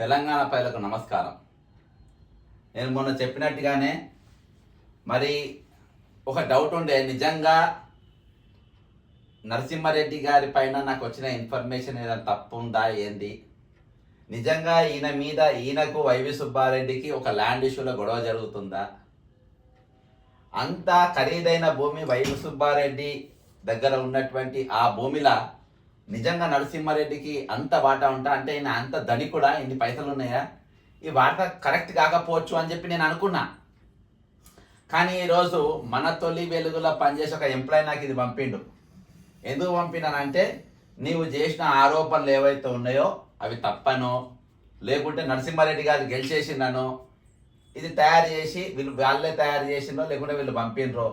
తెలంగాణ ప్రజలకు నమస్కారం. నేను మొన్న చెప్పినట్టుగానే మరి ఒక డౌట్ ఉండే నిజంగా నరసింహారెడ్డి గారి పైన నాకు వచ్చిన ఇన్ఫర్మేషన్ ఏదైనా తప్పు ఉందా ఏంది? నిజంగా ఈయన మీద ఈయనకు వైవి సుబ్బారెడ్డికి ఒక ల్యాండ్ ఇష్యూలో గొడవ జరుగుతుందా? అంత ఖరీదైన భూమి వైవి సుబ్బారెడ్డి దగ్గర ఉన్నటువంటి ఆ భూమిలా నిజంగా నరసింహారెడ్డికి అంత వాటా ఉంటా అంటే ఈయన అంత ధని కూడా ఇన్ని పైసలు ఉన్నాయా? ఈ వార్త కరెక్ట్ కాకపోవచ్చు అని చెప్పి నేను అనుకున్నా. కానీ ఈరోజు మన తొలి వెలుగులో పనిచేసే ఒక ఎంప్లాయ్ నాకు ఇది పంపిండు. ఎందుకు పంపినానంటే నీవు చేసిన ఆరోపణలు ఏవైతే ఉన్నాయో అవి తప్పనో లేకుంటే నరసింహారెడ్డి గారు గెలిచేసిండనో ఇది తయారు చేసి వీళ్ళు వాళ్ళే తయారు చేసిండ్రో లేకుంటే వీళ్ళు పంపినరో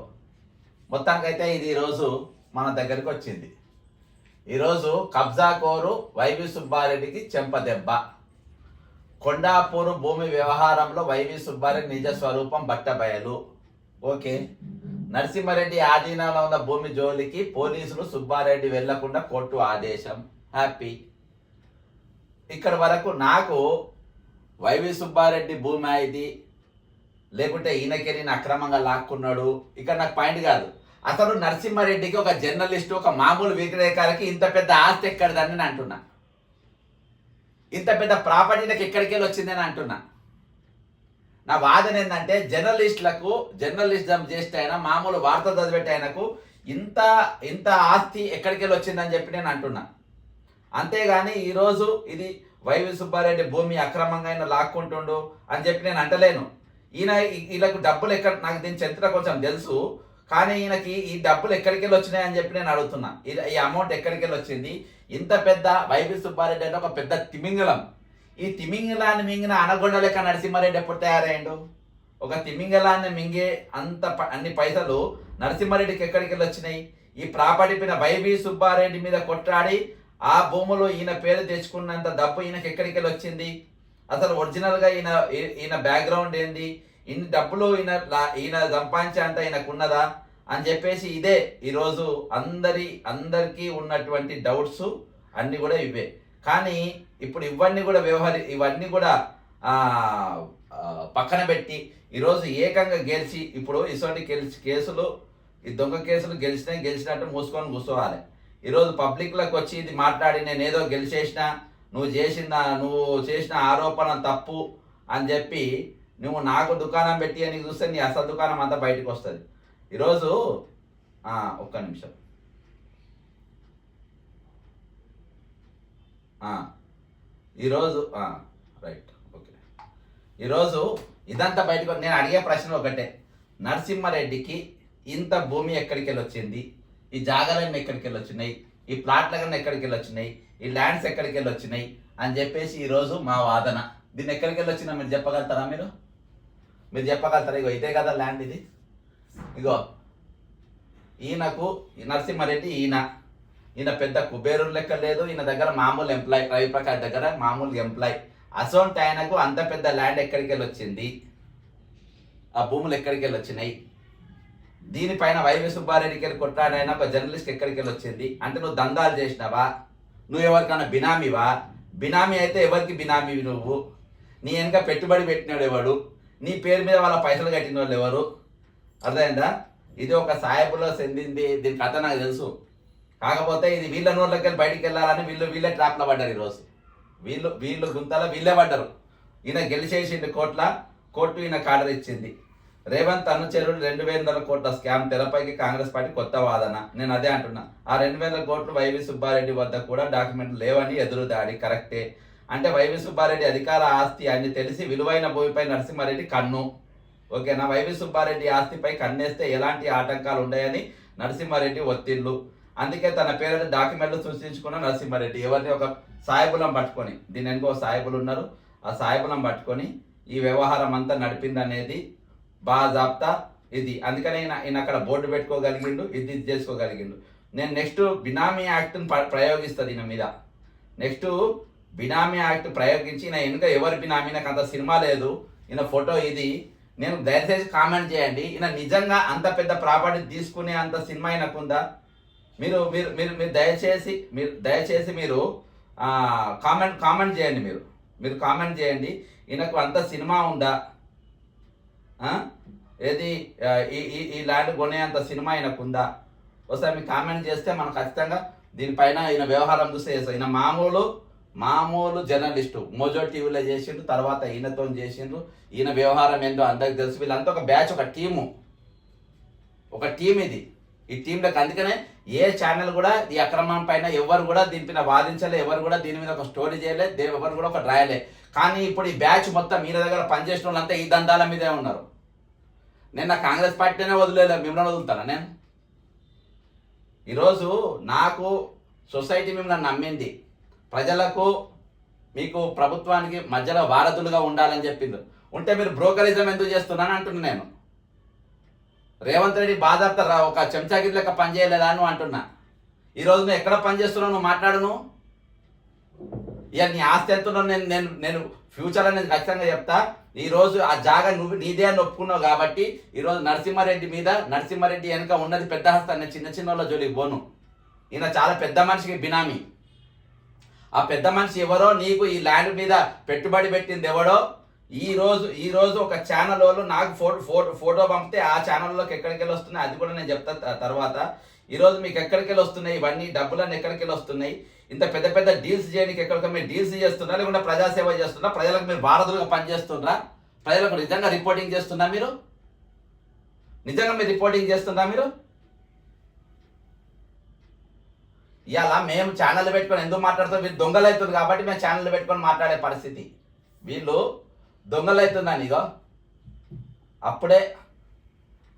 మొత్తానికైతే ఇది ఈరోజు మన దగ్గరికి వచ్చింది. ఈరోజు కబ్జాకోరు వైవి సుబ్బారెడ్డికి చెంపదెబ్బ కొండాపూరు భూమి వ్యవహారంలో వైవి సుబ్బారెడ్డి నిజ స్వరూపం బట్టబయలు. ఓకే. నరసింహారెడ్డి ఆధీనంలో ఉన్న భూమి జోలికి పోలీసులు సుబ్బారెడ్డి వెళ్ళకుండా కోర్టు ఆదేశం. హ్యాపీ. ఇక్కడ వరకు నాకు వైవి సుబ్బారెడ్డి భూమి ఇది లేకుంటే ఈయనకెళ్ళి అక్రమంగా లాక్కున్నాడు. ఇక్కడ నాకు పాయింట్ కాదు. అసలు నరసింహారెడ్డికి ఒక జర్నలిస్ట్ ఒక మామూలు విక్రయకాలకి ఇంత పెద్ద ఆస్తి ఎక్కడిదని నేను అంటున్నా. ఇంత పెద్ద ప్రాపర్టీ నాకు ఎక్కడికి వెళ్ళి వచ్చిందని అంటున్నా. నా వాదన ఏంటంటే జర్నలిస్టులకు జర్నలిజం చేస్తే అయినా మామూలు వార్త చదివేట ఆయనకు ఇంత ఇంత ఆస్తి ఎక్కడికి వెళ్ళి వచ్చిందని చెప్పి నేను అంటున్నా. అంతేగాని ఈరోజు ఇది వైవి సుబ్బారెడ్డి భూమి అక్రమంగా ఆయన లాక్కుంటుండు అని చెప్పి నేను అంటలేను. ఈయన వీళ్ళకు డబ్బులు ఎక్కడ నాకు దీని చరిత్ర కొంచెం తెలుసు. కానీ ఈయనకి ఈ డబ్బులు ఎక్కడికి వెళ్ళి వచ్చినాయని చెప్పి నేను అడుగుతున్నా. ఇది ఈ అమౌంట్ ఎక్కడికి వెళ్ళి వచ్చింది? ఇంత పెద్ద వైవి సుబ్బారెడ్డి అంటే ఒక పెద్ద తిమింగలం. ఈ తిమింగలాన్ని మింగిన అనగొండ లెక్క నరసింహారెడ్డి ఎప్పుడు తయారయ్యాడు? ఒక తిమింగలాన్ని మింగే అంత ప- అన్ని పైసలు నరసింహారెడ్డికి ఎక్కడికి వెళ్ళి వచ్చినాయి? ఈ ప్రాపర్టీ పైన వైవి సుబ్బారెడ్డి మీద కొట్లాడి ఆ భూములు ఈయన పేరు తెచ్చుకున్నంత డబ్బు ఈయనకి ఎక్కడికి వెళ్ళి వచ్చింది? అసలు ఒరిజినల్గా ఈయన ఈయన బ్యాక్గ్రౌండ్ ఏంది? ఇన్ని డబ్బులు ఈయన ఈయన సంపాదించే అంత ఈయనకు ఉన్నదా అని చెప్పేసి ఇదే ఈరోజు అందరి అందరికీ ఉన్నటువంటి డౌట్స్ అన్నీ కూడా ఇవే. కానీ ఇప్పుడు ఇవన్నీ కూడా వ్యవహరి ఇవన్నీ కూడా పక్కన పెట్టి ఈరోజు ఏకంగా గెలిచి ఇప్పుడు ఇటువంటి గెలిచి కేసులు ఈ దొంగ కేసులు గెలిచినా గెలిచినట్టు మూసుకొని కూర్చోవాలి. ఈరోజు పబ్లిక్లోకి వచ్చి ఇది మాట్లాడి నేను ఏదో గెలిచేసిన నువ్వు చేసిన నువ్వు చేసిన ఆరోపణ తప్పు అని చెప్పి నువ్వు నాకు దుకాణం పెట్టి అని చూస్తే నీ అసలు దుకాణం అంతా బయటకు వస్తుంది. ఈరోజు ఒక్క నిమిషం. ఈరోజు రైట్ ఓకే. ఈరోజు ఇదంతా బయటకు నేను అడిగే ప్రశ్న ఒకటే. నరసింహారెడ్డికి ఇంత భూమి ఎక్కడికి వెళ్ళి వచ్చింది ఈ జాగాలన్నీ ఎక్కడికి వెళ్ళి వచ్చినాయి ఈ ప్లాట్లన్నీ ఎక్కడికి వెళ్ళి వచ్చినాయి ఈ ల్యాండ్స్ ఎక్కడికి వెళ్ళి వచ్చినాయి అని చెప్పేసి ఈరోజు మా వాదన. దీన్ని ఎక్కడికి వెళ్ళి వచ్చినా మీరు చెప్పగలుగుతారా మీరు? మీరు చెప్పగలుగుతారు ఇగో ఇదే కదా ల్యాండ్ ఇది. ఇగో ఈయనకు ఈ నరసింహారెడ్డి ఈయన ఈయన పెద్ద కుబేరుడు లెక్క లేదు ఈయన దగ్గర మామూలు ఎంప్లాయ్ రవి ప్రకాష్ దగ్గర మామూలు ఎంప్లాయ్ అసోంటి ఆయనకు అంత పెద్ద ల్యాండ్ ఎక్కడికి వెళ్ళి వచ్చింది ఆ భూములు ఎక్కడికి వెళ్ళి వచ్చినాయి దీనిపైన వైవి సుబ్బారెడ్డికి వెళ్ళి కొట్టాడైనా ఒక జర్నలిస్ట్ ఎక్కడికి వెళ్ళి వచ్చింది అంటే నువ్వు దందాలు చేసినావా? నువ్వు ఎవరికైనా బినామీవా? బినామీ అయితే ఎవరికి బినామీవి నువ్వు? నీ వెనక పెట్టుబడి పెట్టినాడు ఎవడు? నీ పేరు మీద వాళ్ళ పైసలు కట్టిన వాళ్ళు ఎవరు? అర్థమైందా? ఇది ఒక సాయపులో చెందింది దీని కథ నాకు తెలుసు. కాకపోతే ఇది వీళ్ళ నోట్లకి వెళ్ళి బయటికి వెళ్ళాలని వీళ్ళు వీళ్ళే ట్రాప్లో పడ్డారు ఈరోజు. వీళ్ళు వీళ్ళు గుంతల వీళ్ళే పడ్డారు. ఈయన గెలిచేసిండు కోట్ల కోర్టు ఈయన కాడర్ ఇచ్చింది. రేవంత్ అనుచరుడు రెండు వేల కోట్ల స్కామ్ తెరపైకి కాంగ్రెస్ పార్టీ కొత్త వాదన. నేను అదే అంటున్నా. ఆ రెండు వేల కోట్లు వైవి సుబ్బారెడ్డి వద్ద కూడా డాక్యుమెంట్లు లేవని ఎదురు దాడి కరెక్టే. అంటే వైవి సుబ్బారెడ్డి అధికార ఆస్తి అని తెలిసి విలువైన భూమిపై నరసింహారెడ్డి కన్ను. ఓకేనా? వైవి సుబ్బారెడ్డి ఆస్తిపై కన్నేస్తే ఎలాంటి ఆటంకాలు ఉన్నాయని నరసింహారెడ్డి ఒత్తిళ్ళు అందుకే తన పేరు డాక్యుమెంట్లు సృష్టించుకున్న నరసింహారెడ్డి. ఎవరిని? ఒక సాయబులం పట్టుకొని. దీని వెనుక ఒక సాయబులు ఉన్నారు. ఆ సాయబులం పట్టుకొని ఈ వ్యవహారం అంతా నడిపింది అనేది బాజాబ్తా ఇది. అందుకనే ఈయన అక్కడ బోర్డు పెట్టుకోగలిగిండు ఇది ఇది చేసుకోగలిగిండు. నేను నెక్స్ట్ బినామీ యాక్ట్ని ప్రయోగిస్తుంది ఈయన మీద. నెక్స్ట్ బినామీ యాక్ట్ ప్రయోగించి నా వెనుక ఎవరి బినామీ? నాకు అంత సినిమా లేదు. ఈయన ఫోటో ఇది. నేను దయచేసి కామెంట్ చేయండి. ఈయన నిజంగా అంత పెద్ద ప్రాపర్టీ తీసుకునే అంత సినిమా అయినకుందా మీరు మీరు మీరు మీరు దయచేసి మీరు దయచేసి మీరు కామెంట్ కామెంట్ చేయండి మీరు. మీరు కామెంట్ చేయండి. ఈయనకు అంత సినిమా ఉందా? ఏది? ఈ ఈ ల్యాండ్ కొనే అంత సినిమా ఈయనకు ఉందా? ఒకసారి మీరు కామెంట్ చేస్తే మనం ఖచ్చితంగా దీనిపైన ఈయన వ్యవహారం చూస్తే ఈయన మామూలు మామూలు జర్నలిస్టు. మోజో టీవీలో చేసిండు తర్వాత ఈయనతో చేసిండ్రు. ఈయన వ్యవహారం ఏంటో అందరికి తెలుసు. వీళ్ళంతా ఒక బ్యాచ్ ఒక టీము. ఒక టీం ఇది. ఈ టీంలకు అందుకనే ఏ ఛానల్ కూడా ఈ అక్రమం పైన ఎవరు కూడా దీనిపైన వాదించలే ఎవరు కూడా దీని మీద ఒక స్టోరీ చేయలే ఎవరు కూడా ఒక రాయలే. కానీ ఇప్పుడు ఈ బ్యాచ్ మొత్తం మీన దగ్గర పనిచేసిన వాళ్ళంతా ఈ దందాల మీదే ఉన్నారు. నేను నా కాంగ్రెస్ పార్టీనే వదిలేదు మిమ్మల్ని వదులుతానా నేను? ఈరోజు నాకు సొసైటీ మిమ్మల్ని నమ్మింది. ప్రజలకు మీకు ప్రభుత్వానికి మధ్యలో వారధులుగా ఉండాలని చెప్పింది ఉంటే మీరు బ్రోకరిజం ఎందుకు చేస్తున్నాను అంటున్నా నేను. రేవంత్ రెడ్డి బాధార్త ఒక చెంచాగిరి లెక్క పనిచేయలేదా నువ్వు అంటున్నా. ఈరోజు నువ్వు ఎక్కడ పనిచేస్తున్నావు నువ్వు మాట్లాడును ఇక నీ ఆస్తి ఎంతున్నా నేను నేను నేను ఫ్యూచర్ అనేది ఖచ్చితంగా చెప్తా. ఈరోజు ఆ జాగా నువ్వు నీదే అని ఒప్పుకున్నావు కాబట్టి ఈరోజు నరసింహారెడ్డి మీద నరసింహారెడ్డి వెనుక ఉన్నది పెద్ద హస్త నేను చిన్న చిన్న వాళ్ళ జోలికి పోను. ఈయన చాలా పెద్ద మనిషికి బినామీ. ఆ పెద్ద మనిషి ఎవరో నీకు ఈ ల్యాండ్ మీద పెట్టుబడి పెట్టింది ఎవడో? ఈ రోజు ఈ రోజు ఒక ఛానల్ వాళ్ళు నాకు ఫోటో ఫోటో ఫోటో పంపితే ఆ ఛానల్లోకి ఎక్కడికి వెళ్ళి వస్తున్నాయి? అది కూడా నేను చెప్తా తర్వాత. ఈరోజు మీకు ఎక్కడికి వెళ్ళి వస్తున్నాయి? ఇవన్నీ డబ్బులన్నీ ఎక్కడికి వెళ్ళి వస్తున్నాయి? ఇంత పెద్ద పెద్ద డీల్స్ చేయడానికి ఎక్కడికి మీరు డీల్స్ చేస్తున్నా లేకుంటే ప్రజాసేవ చేస్తున్నా ప్రజలకు మీరు భారతులుగా పనిచేస్తుండ్రా ప్రజలకు నిజంగా రిపోర్టింగ్ చేస్తున్నా మీరు? నిజంగా మీరు రిపోర్టింగ్ చేస్తున్నా మీరు? ఇవాళ మేము ఛానల్ పెట్టుకొని ఎందుకు మాట్లాడుతాం వీళ్ళు దొంగలు అవుతుంది కాబట్టి మేము ఛానల్ పెట్టుకొని మాట్లాడే పరిస్థితి. వీళ్ళు దొంగలు అవుతుందని ఇగో. అప్పుడే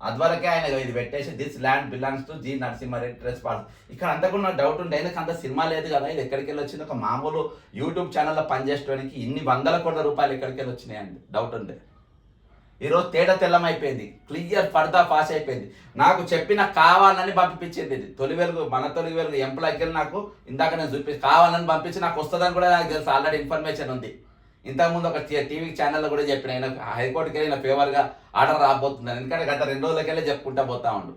అదివరకే ఆయన ఇది పెట్టేసి this land belongs to G Narasimhareddy response ఇక్కడ అంతకున్న డౌట్ ఉండే ఎందుకు అంత సినిమా లేదు కదా? ఇది ఎక్కడికి వెళ్ళి వచ్చింది ఒక మామూలు యూట్యూబ్ ఛానల్లో పనిచేయడానికి ఇన్ని వందల కోట్ల రూపాయలు ఎక్కడికి వెళ్ళి వచ్చినాయి అండి డౌట్ ఉండే. ఈరోజు తేట తెల్లమైపోయింది. క్లియర్ పర్దా పాస్ అయిపోయింది. నాకు చెప్పిన కావాలని పంపించింది ఇది. తొలి వెలుగు మన తొలి వెలుగు ఎంప్లాయ్కి వెళ్ళి నాకు ఇందాక నేను చూపి కావాలని పంపించి నాకు వస్తుందని కూడా నాకు తెలుసు. ఆల్రెడీ ఇన్ఫర్మేషన్ ఉంది. ఇంతకుముందు ఒక టీవీ ఛానల్లో కూడా చెప్పిన ఆయన హైకోర్టుకి వెళ్ళిన ఫేవర్గా ఆర్డర్ రాబోతుందని ఎందుకంటే గత రెండు రోజులకెళ్ళి చెప్పుకుంటా పోతా ఉండు.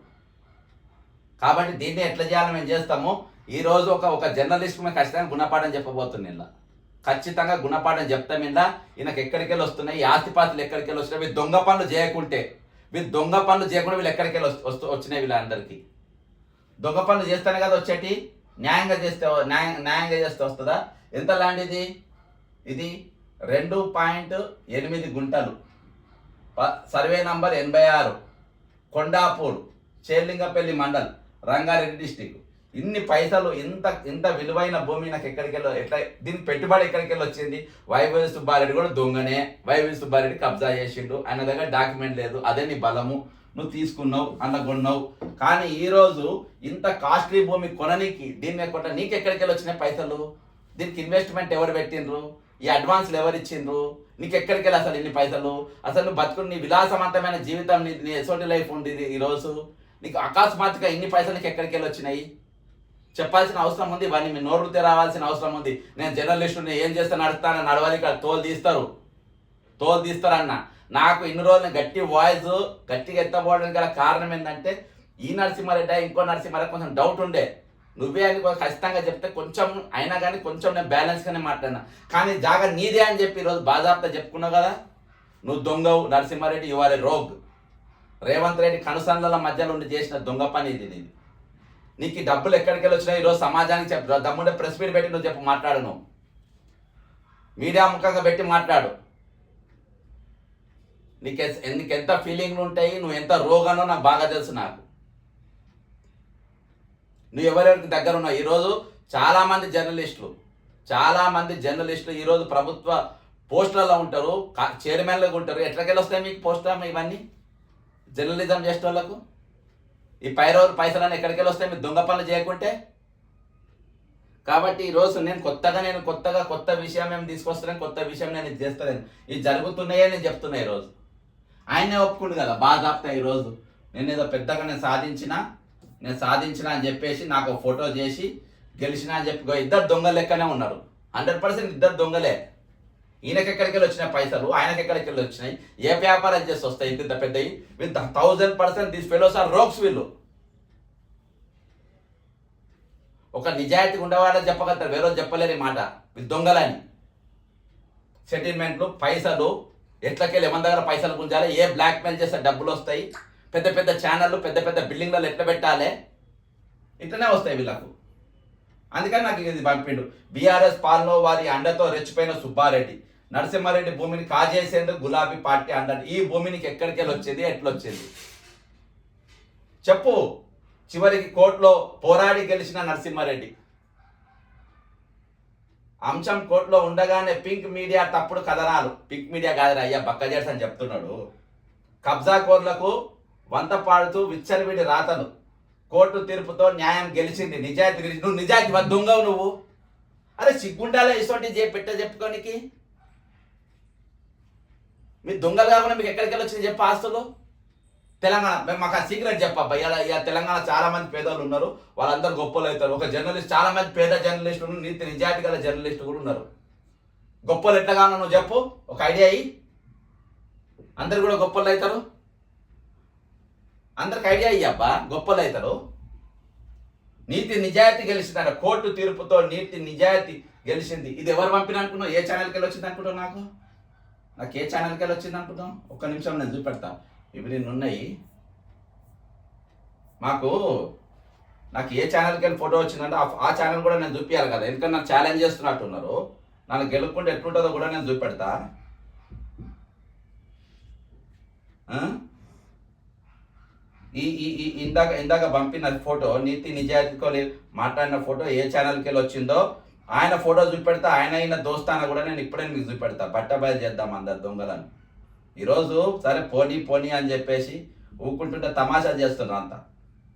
కాబట్టి దీన్ని ఎట్లా చేయాలని మేము చేస్తాము. ఈరోజు ఒక ఒక జర్నలిస్ట్ మేము ఖచ్చితంగా గుణపాఠం చెప్పబోతుంది ఇలా. ఖచ్చితంగా గుణపాఠం చెప్తాం ఇలా ఈయనకు ఎక్కడికెళ్ళి వస్తున్నాయి? ఈ ఆస్తిపాస్తులు వస్తున్నాయి? వీళ్ళు దొంగ పనులు చేయకుంటే వీళ్ళు దొంగ పనులు చేయకుండా వీళ్ళు ఎక్కడికెళ్ళి వస్తు- వచ్చినాయి వీళ్ళందరికీ దొంగ పనులు చేస్తేనే కదా వచ్చేటి? న్యాయంగా చేస్తే న్యాయం న్యాయంగా చేస్తే వస్తుందా? ఎంత ల్యాండ్ ఇది? ఇది రెండు పాయింట్ ఎనిమిది గుంటలు. సర్వే నంబర్ ఎనభై ఆరు కొండాపూర్ చేర్లింగపల్లి మండల్ రంగారెడ్డి డిస్టిక్ ఇన్ని పైసలు ఇంత ఇంత విలువైన భూమి నాకు ఎక్కడికి వెళ్ళో ఎట్లా దీనికి పెట్టుబడి ఎక్కడికి వెళ్ళి వచ్చింది వైవి సుబ్బారెడ్డి కూడా దొంగనే వైవి సుబ్బారెడ్డి కబ్జా చేసిండు ఆయన దగ్గర డాక్యుమెంట్ లేదు అదే నీ బలము నువ్వు తీసుకున్నావు అన్న కొన్నావు కానీ ఈరోజు ఇంత కాస్ట్లీ భూమి కొననీకి దీన్ని కొట్ట నీకు ఎక్కడికి వెళ్ళి వచ్చినాయి పైసలు దీనికి ఇన్వెస్ట్మెంట్ ఎవరు పెట్టిండ్రు ఈ అడ్వాన్స్లు ఎవరు ఇచ్చిండ్రు నీకు ఎక్కడికి వెళ్ళి అసలు ఇన్ని పైసలు అసలు నువ్వు బతుకుని నీ విలాసవంతమైన జీవితం నీ నీ ఎసోటి లైఫ్ ఉండేది ఈ రోజు నీకు అకస్మాత్తుగా ఇన్ని పైసలు నీకు ఎక్కడికి వెళ్ళి వచ్చినాయి చెప్పాల్సిన అవసరం ఉంది ఇవన్నీ మీ నోరు రావాల్సిన అవసరం ఉంది. నేను జర్నలిస్టుని ఏం చేస్తే నడుస్తాను నడవాలి ఇక్కడ తోలు తీస్తారు. తోలు తీస్తారన్న. నాకు ఇన్ని రోజులు గట్టి వాయిస్ గట్టిగా ఎత్తబోవడానికి గల కారణం ఏంటంటే ఈ నరసింహారెడ్డి ఇంకో నరసింహారెడ్డి కొంచెం డౌట్ ఉండే. నువ్వే అని ఖచ్చితంగా చెప్తే కొంచెం అయినా కానీ కొంచెం నేను బ్యాలెన్స్గానే మాట్లాడినా. కానీ జాగా నీదే అని చెప్పి ఈరోజు బాజాబ్తా చెప్పుకున్నావు కదా? నువ్వు దొంగవు నరసింహారెడ్డి యువర్ రోగ్ రేవంత్ రెడ్డి కనుసంధల మధ్యలో ఉండి చేసిన దొంగ పని ఇది నీది. నీకు ఈ డబ్బులు ఎక్కడికి వెళ్ళి వచ్చినాయి ఈరోజు సమాజానికి చెప్పు. దమ్ముంటే ప్రెస్ మీట్ పెట్టి నువ్వు చెప్పు మాట్లాడు నువ్వు. మీడియా ముఖంగా పెట్టి మాట్లాడు. నీకు ఎస్- నీకు ఎంత ఫీలింగ్లు ఉంటాయి నువ్వు ఎంత రోగానో నాకు బాగా తెలుసు నాకు. నువ్వు ఎవరెవరికి దగ్గర ఉన్నావు? ఈరోజు చాలామంది జర్నలిస్టులు చాలామంది జర్నలిస్టులు ఈరోజు ప్రభుత్వ పోస్టులలో ఉంటారు కా- చైర్మన్లుగా ఉంటారు. ఎట్లకెళ్ళి వస్తాయి మీకు పోస్టర్ ఇవన్నీ? జర్నలిజం చేసే వాళ్ళకు ఈ పై రోజు పైసలన్నీ ఎక్కడికి వెళ్ళి వస్తాయి? మీరు దొంగ పనులు చేయకుంటే? కాబట్టి ఈ రోజు నేను కొత్తగా నేను కొత్తగా కొత్త విషయం మేము తీసుకొస్తున్నాను కొత్త విషయం నేను ఇది చేస్తలేను. ఇది జరుగుతున్నాయే నేను చెప్తున్నా ఈరోజు ఆయనే ఒప్పుకుండు కదా బాధాప్తా ఈరోజు నేను ఏదో పెద్దగా నేను సాధించిన నేను సాధించిన అని చెప్పేసి నాకు ఫోటో చేసి గెలిచిన అని చెప్పి ఇద్దరు దొంగ లెక్కనే ఉన్నారు. హండ్రెడ్ పర్సెంట్ ఇద్దరు దొంగలే. ఈయనకి ఎక్కడికి వెళ్ళి వచ్చినాయి పైసలు ఆయనకి ఎక్కడికి వెళ్ళి వచ్చినాయి? ఏ వ్యాపారం చేసి వస్తాయి? ఇంత పెద్దవి with thousand percent these fellows are rogues వీళ్ళు. ఒక నిజాయితీ ఉండేవాళ్ళని చెప్పగలుగుతారు వేరే చెప్పలేని మాట. విత్ దొంగలని. సెటిల్మెంట్లు పైసలు ఎట్లకెళ్ళి ఎవరి దగ్గర పైసలు గుంజాలి? ఏ బ్లాక్ మెయిల్ చేస్తే డబ్బులు వస్తాయి? పెద్ద పెద్ద ఛానళ్ళు పెద్ద పెద్ద బిల్డింగ్లలో ఎట్లా పెట్టాలి? ఇట్లనే వస్తాయి వీళ్ళకు. అందుకని నాకు ఇది పంపిండు. బీఆర్ఎస్ పాలనో వారి అండతో రెచ్చిపోయిన సుబ్బారెడ్డి. నరసింహారెడ్డి భూమిని కాజేసేందుకు గులాబీ పార్టీ అండ ఈ భూమినికి ఎక్కడికి వెళ్ళి వచ్చింది ఎట్లొచ్చింది? చెప్పు. చివరికి కోర్టులో పోరాడి గెలిచిన నరసింహారెడ్డి. అంశం కోర్టులో ఉండగానే పింక్ మీడియా తప్పుడు కథనాలు. పింక్ మీడియా కాదు అయ్యా బక్కజేట్స్ అని చెప్తున్నాడు. కబ్జా కోర్లకు వంత పాడుతూ విచ్చలవిడి రాతను. కోర్టు తీర్పుతో న్యాయం గెలిచింది. నిజాయితీ నువ్వు నిజాయితీ వద్ద దొంగవు నువ్వు. అరే సిగ్గుండాలే ఇసోటి చే పెట్ట చెప్పుకోనికి? మీరు దొంగలు కాకుండా మీకు ఎక్కడికి వెళ్ళి వచ్చింది చెప్పు ఆస్తులు? తెలంగాణ మేము మాకు ఆ సీక్రెట్ చెప్పబ్బా ఇలా ఇలా తెలంగాణ చాలా మంది పేదోళ్ళు ఉన్నారు. వాళ్ళందరూ గొప్పలు అవుతారు. ఒక జర్నలిస్ట్ చాలా మంది పేద జర్నలిస్టులు ఉన్నారు, నీతి నిజాయితీ గల జర్నలిస్టులు కూడా ఉన్నారు. గొప్పలు ఎట్లా నువ్వు చెప్పు. ఒక ఐడియా అయ్యి అందరు కూడా గొప్పలు అవుతారు. అందరికి ఐడియా అయ్యి అబ్బా. గొప్పలు అవుతారు. నీతి నిజాయితీ గెలిచిందంట కోర్టు తీర్పుతో నీతి నిజాయితీ గెలిచింది. ఇది ఎవరు పంపిన అనుకున్నావు ఏ ఛానల్కి వెళ్ళి వచ్చింది అనుకుంటావు నాకు? నాకు ఏ ఛానల్కి వెళ్ళి వచ్చింది అనుకుందాం? ఒక్క నిమిషం నేను చూపెడతా. ఇవి నేను ఉన్నాయి. మాకు నాకు ఏ ఛానల్కి వెళ్ళి ఫోటో వచ్చిందంటే ఆ- ఛానల్ కూడా నేను చూపించాలి కదా. ఎందుకంటే నాకు ఛాలెంజ్ చేస్తున్నట్టున్నారు. నన్ను గెలుపుకుంటే ఎట్లుంటుందో కూడా నేను చూపెడతా. ఈ ఈ ఈ ఇందాక ఇందాక పంపిన ఫోటో నీతి నిజాయితీతో మాట్లాడిన ఫోటో ఏ ఛానల్కి వెళ్ళి వచ్చిందో ఆయన ఫోటో చూపెడతా ఆయన అయిన దోస్తాన కూడా నేను ఇప్పుడే మీకు చూపెడతా. బట్టబయలు చేద్దాం అందరు దొంగలను. ఈరోజు సరే పోనీ పోనీ అని చెప్పేసి ఊకుంటుంటే తమాషా చేస్తున్నారు అంతా.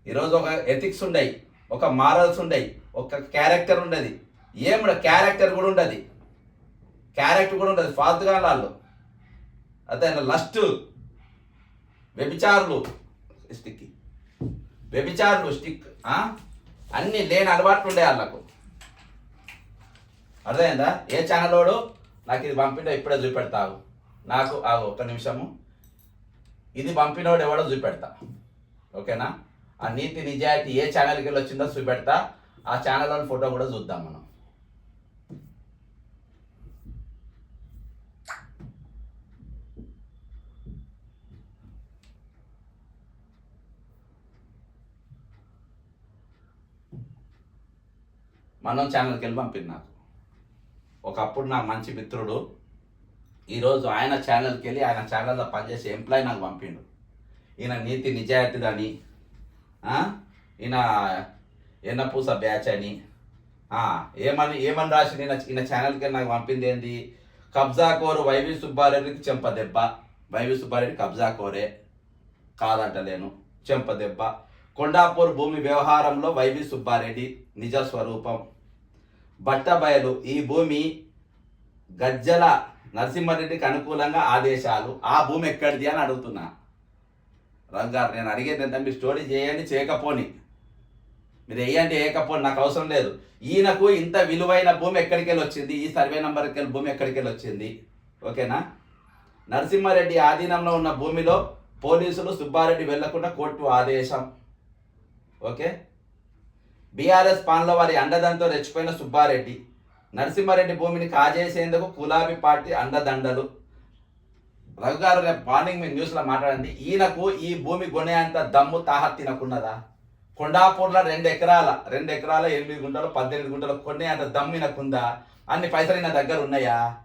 ఈరోజు ఒక ఎథిక్స్ ఉండయి ఒక మారల్స్ ఉండయి ఒక క్యారెక్టర్ ఉండదు. ఏం క్యారెక్టర్ కూడా ఉండదు. క్యారెక్టర్ కూడా ఉండదు ఫాల్తుగా వాళ్ళు అదే లస్ట్ వ్యభిచారులు. స్టిక్ వ్యభిచారులు స్టిక్ అన్నీ లేని అలవాట్లు ఉండే వాళ్ళకు. అర్థమైందా? ఏ ఛానల్ వాడు నాకు ఇది పంపిండో ఇప్పుడే చూపెడతావు. నాకు ఆగు ఒక్క నిమిషము. ఇది పంపినోడు ఎవడో చూపెడతా. ఓకేనా? ఆ నీతి నిజాయితీ ఏ ఛానల్కి వెళ్ళి వచ్చిందో చూపెడతా. ఆ ఛానల్లోని ఫోటో కూడా చూద్దాం మనం. మనం ఛానల్కి వెళ్ళి పంపింది నాకు ఒకప్పుడు నా మంచి మిత్రుడు. ఈరోజు ఆయన ఛానల్కి వెళ్ళి ఆయన ఛానల్లో పనిచేసే ఎంప్లాయ్ నాకు పంపిండు. ఈయన నీతి నిజాయితీదని అని ఈయన ఎన్నపూస బ్యాచ్ అని. ఏమని ఏమని రాసి ఈయన ఈయన ఛానల్కి నాకు పంపింది ఏంది? కబ్జా కోరు వైవి సుబ్బారెడ్డికి చెంపదెబ్బ వైవి సుబ్బారెడ్డి కబ్జా కోరే. కాదంటలేను చెంపదెబ్బ కొండాపూర్ భూమి వ్యవహారంలో వైవి సుబ్బారెడ్డి నిజ స్వరూపం. బట్టబయలు ఈ భూమి గజ్జల నరసింహారెడ్డికి అనుకూలంగా ఆదేశాలు. ఆ భూమి ఎక్కడిది అని అడుగుతున్నా. రంగారు నేను అడిగేది ఏంటంటే మీరు స్టోరీ చేయండి చేయకపోని. మీరు వేయండి వేయకపోని నాకు అవసరం లేదు. ఈయనకు ఇంత విలువైన భూమి ఎక్కడికి వెళ్ళి వచ్చింది? ఈ సర్వే నెంబర్కి వెళ్ళి భూమి ఎక్కడికి వెళ్ళి వచ్చింది? ఓకేనా? నరసింహారెడ్డి ఆధీనంలో ఉన్న భూమిలో పోలీసులు సుబ్బారెడ్డి వెళ్ళకుండా కోర్టు ఆదేశం. ఓకే? బీఆర్ఎస్ పాలనలో వారి అండదంతో రెచ్చిపోయిన సుబ్బారెడ్డి నరసింహారెడ్డి భూమిని కాజేసేందుకు గులాబీ పార్టీ అండదండలు. రఘు గారు రేపు మార్నింగ్ మీ న్యూస్లో మాట్లాడండి. ఈయనకు ఈ భూమి కొనేంత దమ్ము తాహత్ తినకున్నదా? కొండాపూర్లో రెండు ఎకరాల రెండు ఎకరాల ఎనిమిది గుంటలు పద్దెనిమిది గుంటలు కొనే అంత దమ్ము ఈయనకుందా? అన్ని పైసలు నా దగ్గర ఉన్నాయా?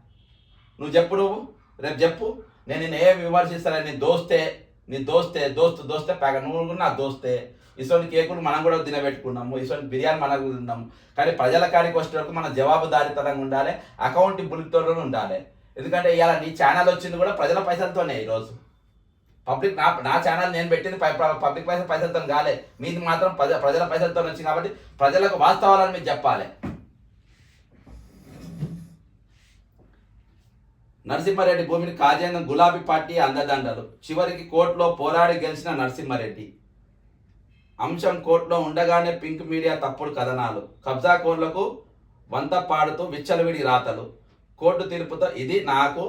నువ్వు చెప్పు నువ్వు. రేపు చెప్పు. నేను నేను ఏం విమర్శిస్తానని నీ దోస్తే నీ దోస్తే దోస్తు దోస్తే ప్యాక నువ్వు నా దోస్తే. ఇటువంటి కేకులు మనం కూడా తినబెట్టుకున్నాము ఇటువంటి బిర్యానీ మనకు తిన్నాము. కానీ ప్రజల కాడికి వచ్చేటప్పుడు మన జవాబుదారితనంగా ఉండాలి అకౌంటబిలిటీతో ఉండాలి. ఎందుకంటే ఇవాళ నీ ఛానల్ వచ్చింది కూడా ప్రజల పైసలతోనే ఈరోజు. పబ్లిక్ నా నా ఛానల్ నేను పెట్టింది పబ్లిక్ పైసలు పైసలతో కాలే. మీది మాత్రం ప్రజ ప్రజల పైసలతో వచ్చింది కాబట్టి ప్రజలకు వాస్తవాలను మీరు చెప్పాలి. నరసింహారెడ్డి భూమిని కాజేంద్ర గులాబీ పార్టీ అందదండలు చివరికి కోర్టులో పోరాడి గెలిచిన నరసింహారెడ్డి. అంశం కోర్టులో ఉండగానే పింక్ మీడియా తప్పుడు కథనాలు. కబ్జా కోర్లకు వంత పాడుతూ విచ్చలవిడి రాతలు. కోర్టు తీర్పుతో ఇది నాకు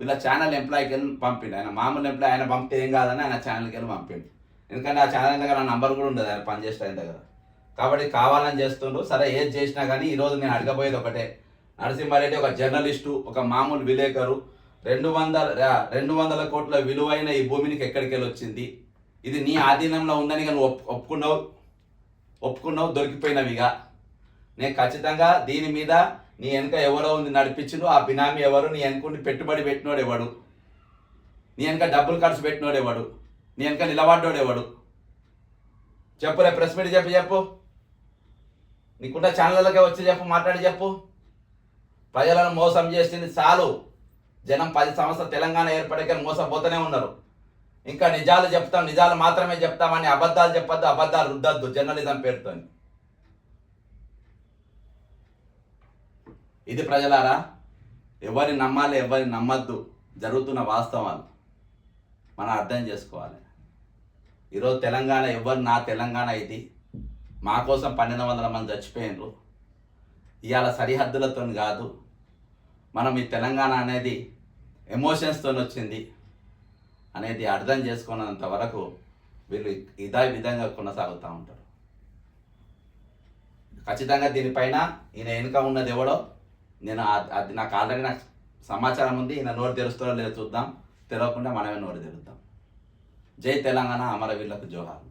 వీళ్ళ ఛానల్ ఎంప్లాయీకి వెళ్ళి పంపిండు. ఆయన మామూలు ఎంప్లాయ్ ఆయన పంపితే ఏం కాదని ఆయన ఛానల్కి వెళ్ళి పంపిండు. ఎందుకంటే ఆ ఛానల్ దగ్గర నా నంబర్ కూడా ఉండదు ఆయన పనిచేసే ఆయన దగ్గర. కాబట్టి కావాలని చేస్తుండ్రు సరే ఏది చేసినా కానీ ఈరోజు నేను అడగబోయేది ఒకటే. నరసింహారెడ్డి ఒక జర్నలిస్టు ఒక మామూలు విలేకరు. రెండు వందల రెండు వందల కోట్ల విలువైన ఈ భూమినికి ఎక్కడికి వెళ్ళి వచ్చింది? ఇది నీ ఆధీనంలో ఉందని కానీ ఒప్పు ఒప్పుకున్నావు. ఒప్పుకున్నావు దొరికిపోయినవిగా నేను ఖచ్చితంగా దీని మీద నీ వెనుక ఎవరో ఉంది నడిపించుడు ఆ బినామీ ఎవరు? నీ వెనుకుండి పెట్టుబడి పెట్టినోడు ఎవడు? నీ వెనుక డబ్బులు ఖర్చు పెట్టినోడు ఎవడు? నీ వెనుక నిలబడ్డోడు ఎవడు? చెప్పులే ప్రెస్ మీట్ చెప్పి చెప్పు. నీకుంటే ఛానళ్ళకే వచ్చి చెప్పు మాట్లాడి చెప్పు. ప్రజలను మోసం చేసింది చాలు. జనం పది సంవత్సరాలు తెలంగాణ ఏర్పడక మోసపోతూనే ఉన్నారు. ఇంకా నిజాలు చెప్తాం నిజాలు మాత్రమే చెప్తామని అబద్ధాలు చెప్పొద్దు అబద్ధాలు రుద్దద్దు జర్నలిజం పేరుతో. ఇది ప్రజలారా ఎవరిని నమ్మాలి ఎవరిని నమ్మద్దు జరుగుతున్న వాస్తవాలు. మనం అర్థం చేసుకోవాలి. ఈరోజు తెలంగాణ ఎవరు నా తెలంగాణ ఇది? మా కోసం పన్నెండు వందల మంది చచ్చిపోయినరు. ఇవాళ సరిహద్దులతో కాదు మనం ఈ తెలంగాణ అనేది ఎమోషన్స్తో వచ్చింది. అనేది అర్థం చేసుకున్నంత వరకు వీళ్ళు ఇదా విధంగా కొనసాగుతూ ఉంటారు. ఖచ్చితంగా దీనిపైన ఈయన వెనుక ఉన్నది ఎవడో నేను అది నాకు ఆల్రెడీ నాకు సమాచారం ఉంది ఈయన నోరు తెరుస్తారో లేదో చూద్దాం తెరవకుండా మనమే నోరు తెరుద్దాం. జై తెలంగాణ అమరవీరులకు జోహార్